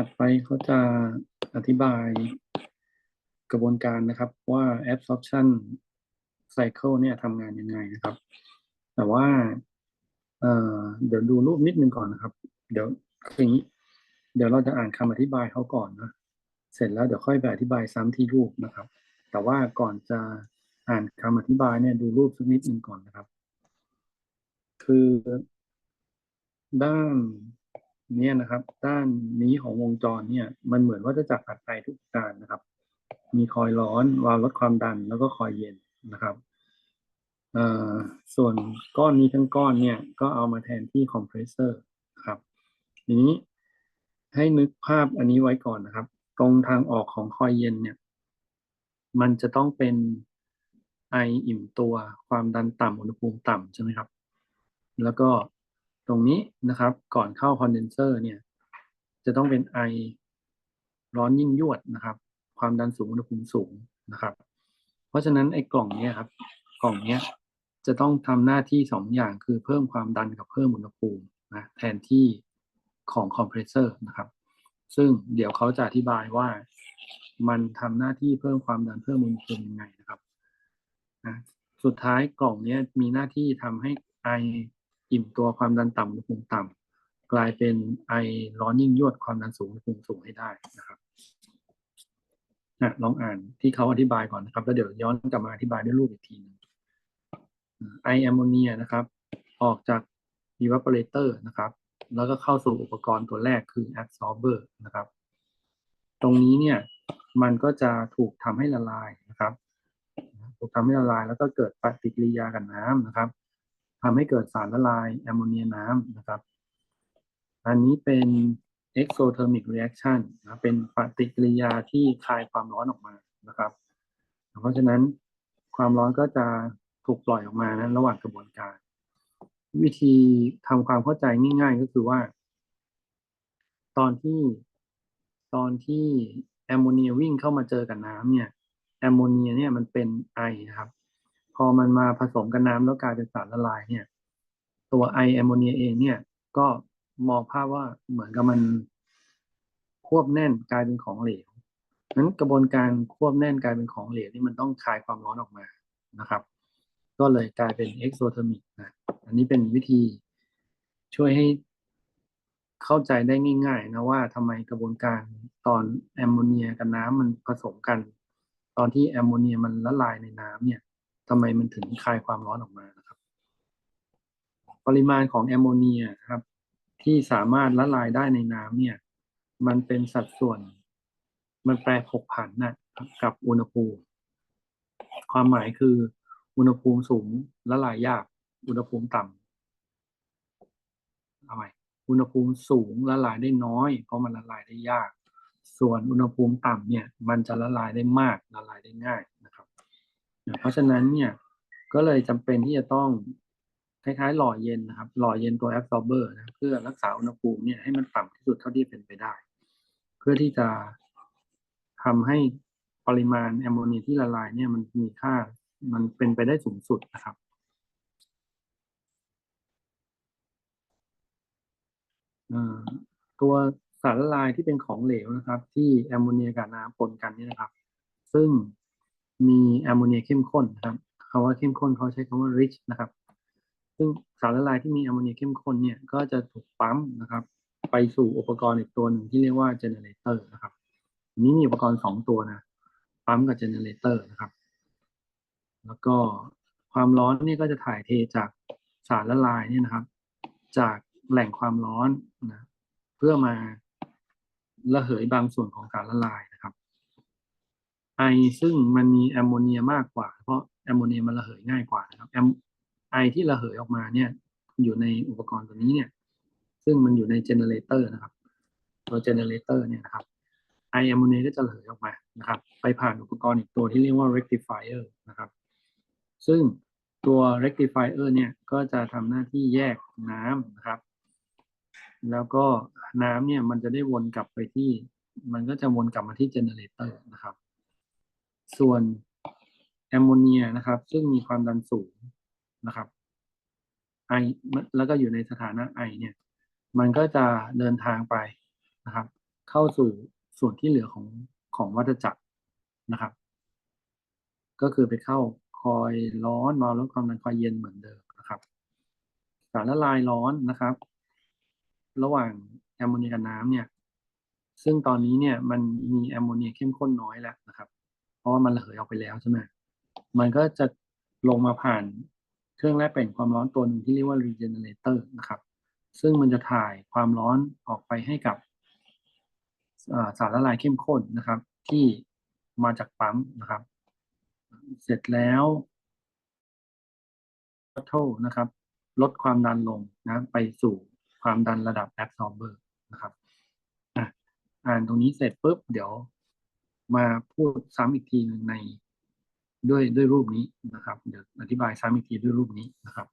ถัดไปเขาจะอธิบายกระบวนการนะครับว่า absorption cycle เนี่ยทำงานยังไงนะครับ แต่ว่าเเดี๋ยวดูรูปนิดนึงก่อนนะครับ เดี๋ยวคืออย่างนี้ เดี๋ยวเราจะอ่านคำอธิบายเขาก่อนนะเสร็จแล้วเดี๋ยวค่อยไปอธิบายซ้ำที่รูปนะครับ แต่ว่าก่อนจะอ่านคำอธิบายเนี่ยดูรูปสักนิดนึงก่อนนะครับ คือด้าน เนี้นะครับ ด้านนี้ของวงจรเนี่ย มันเหมือนว่าจะจักรอัดไอทุกการนะครับ มีคอยร้อนวาล์วลดความดันแล้วก็คอยเย็นนะครับส่วนก้อนนี้ทั้งก้อนเนี่ยก็เอามาแทนที่คอมเพรสเซอร์ครับทีนี้ให้นึกภาพอันนี้ไว้ก่อนนะครับ ตรงทางออกของคอยเย็นเนี่ย มันจะต้องเป็นไออิ่มตัวความดันต่ำอุณหภูมิต่ำใช่ไหมครับ แล้วก็ ตรงนี้นะครับ ก่อนเข้าคอนเดนเซอร์เนี่ย จะต้องเป็นไอร้อนยิ่งยวดนะครับ ความดันสูงอุณหภูมิสูงนะครับ เพราะฉะนั้นไอ้กล่องเนี้ยครับ กล่องเนี้ยจะต้องทำหน้าที่สองอย่างคือเพิ่มความดันกับเพิ่มอุณหภูมินะแทนที่ของคอมเพรสเซอร์นะครับ ซึ่งเดี๋ยวเขาจะอธิบายว่ามันทำหน้าที่เพิ่มความดันเพิ่มอุณหภูมิยังไงนะครับนะสุดท้ายกล่องเนี้ยมีหน้าที่ทำให้ไอ อิ่มตัวความดันต่ำอุณหภูมิต่ำกลายเป็นไอร้อนยิ่งยวดความดันสูงอุณหภูมิสูงให้ได้นะครับนะลองอ่านที่เขาอธิบายก่อนนะครับ แล้วเดี๋ยวย้อนกลับมาอธิบายด้วยรูปอีกทีหนึงไอแอมโมเนียนะครับ ออกจาก evaporator นะครับ แล้วก็เข้าสู่อุปกรณ์ตัวแรกคือ absorber นะครับ ตรงนี้เนี่ยมันก็จะถูกทำให้ละลายนะครับ ถูกทำให้ละลายแล้วก็เกิดปฏิกิริยากับน้ำนะครับ ทำให้เกิดสารละลายแอมโมเนียน้ำนะครับ อันนี้เป็น exothermic reaction นะเป็นปฏิกิริยาที่คายความร้อนออกมานะครับ เพราะฉะนั้นความร้อนก็จะถูกปล่อยออกมานะระหว่างกระบวนการ วิธีทำความเข้าใจง่ายๆก็คือว่า ตอนที่ตอนที่แอมโมเนียวิ่งเข้ามาเจอกับน้ำเนี่ยแอมโมเนียเนี่ยมันเป็นไอนะครับ พอมันมาผสมกับน้ำแล้วกลายเป็นสารละลายเนี่ย ตัวไอแอมโมเนียเองเนี่ย ก็มองภาพว่าเหมือนกับมันควบแน่นกลายเป็นของเหลวนั้นกระบวนการควบแน่นกลายเป็นของเหลวนี่มันต้องคายความร้อนออกมานะครับ ก็เลยกลายเป็นเอ็กโซเทอร์มิกนะอันนี้เป็นวิธีช่วยให้เข้าใจได้ง่าย ๆ นะว่าทำไมกระบวนการตอนแอมโมเนียกับน้ำมันผสมกัน ตอนที่แอมโมเนียมันละลายในน้ำเนี่ย ทำไมมันถึงคายความร้อนออกมานะครับ ปริมาณของแอมโมเนียครับ ที่สามารถละลายได้ในน้ำเนี่ย มันเป็นสัดส่วน มันแปรผกผันนะกับอุณหภูมิ ความหมายคืออุณหภูมิสูงละลายยาก อุณหภูมิต่ำเอาใหม่อุณหภูมิสูงละลายได้น้อย เพราะมันละลายได้ยาก ส่วนอุณหภูมิต่ำเนี่ย มันจะละลายได้มากละลายได้ง่าย เพราะฉะนั้นเนี่ยก็เลยจำเป็นที่จะต้องคล้ายๆ หล่อเย็นนะครับหล่อเย็นตัว absorber นะเพื่อรักษาอุณหภูมิเนี่ยให้มันต่ำที่สุดเท่าที่เป็นไปได้ เพื่อที่จะทำให้ปริมาณแอมโมเนียที่ละลายเนี่ยมันมีค่ามันเป็นไปได้สูงสุดนะครับตัวสารละลายที่เป็นของเหลวนะครับ ที่แอมโมเนียกับน้ำปนกันนี่นะครับ ซึ่ง มีแอมโมเนียเข้มข้นนะครับคำว่าเข้มข้นเขาใช้คำว่า rich นะครับ ซึ่งสารละลายที่มีแอมโมเนียเข้มข้นเนี่ยก็จะถูกปั๊มนะครับ ไปสู่อุปกรณ์อีกตัวหนึ่งที่เรียกว่า generator นะครับนี้มีอุปกรณ์สองตัวนะปั๊มกับ generator นะครับ แล้วก็ความร้อนนี่ก็จะถ่ายเทจากสารละลายเนี่ยนะครับ จากแหล่งความร้อนนะเพื่อมาระเหยบางส่วนของการละลาย ไอซึ่งมันมีแอมโมเนียมากกว่า เพราะแอมโมเนียมันระเหยง่ายกว่านะครับแอมไอที่ระเหยออกมาเนี่ยอยู่ในอุปกรณ์ตัวนี้เนี่ย ซึ่งมันอยู่ในเจเนเรเตอร์นะครับ ตัวเจเนเรเตอร์เนี่ยนะครับไอแอมโมเนียก็จะระเหยออกมานะครับ ไปผ่านอุปกรณ์อีกตัวที่เรียกว่า rectifier นะครับ ซึ่งตัว rectifier เนี่ยก็จะทำหน้าที่แยกน้ำนะครับ แล้วก็น้ำเนี่ยมันจะได้วนกลับไปที่ มันก็จะวนกลับมาที่เจเนเรเตอร์นะครับ ส่วนแอมโมเนียนะครับ ซึ่งมีความดันสูงนะครับไอแล้วก็อยู่ในสถานะไอเนี่ย มันก็จะเดินทางไปนะครับ เข้าสู่ส่วนที่เหลือของของวัฏจักรนะครับ ก็คือไปเข้าคอยร้อนมาลดความดันคอยเย็นเหมือนเดิมนะครับสารละลายร้อนนะครับ ระหว่างแอมโมเนียกับน้ำเนี่ย ซึ่งตอนนี้เนี่ยมันมีแอมโมเนียเข้มข้นน้อยแล้วนะครับ ราะว่ามันระเหยออกไปแล้วใช่ไหมมันก็จะลงมาผ่านเครื่องแลกเปลี่ยนความร้อนตัวหนึ่งที่เรียกว่า regenerator นะครับ ซึ่งมันจะถ่ายความร้อนออกไปให้กับสารละลายเข้มข้นนะครับ ที่มาจากปั๊มนะครับ เสร็จแล้วโทนะครับ ลดความดันลงนะไปสู่ความดันระดับ absorber นะครับอ่านตรงนี้เสร็จปุ๊บ เดี๋ยว มาพูดซ้ำอีกทีหนึ่งในด้วยด้วยรูปนี้นะครับ เดี๋ยวอธิบายซ้ำอีกทีด้วยรูปนี้นะครับ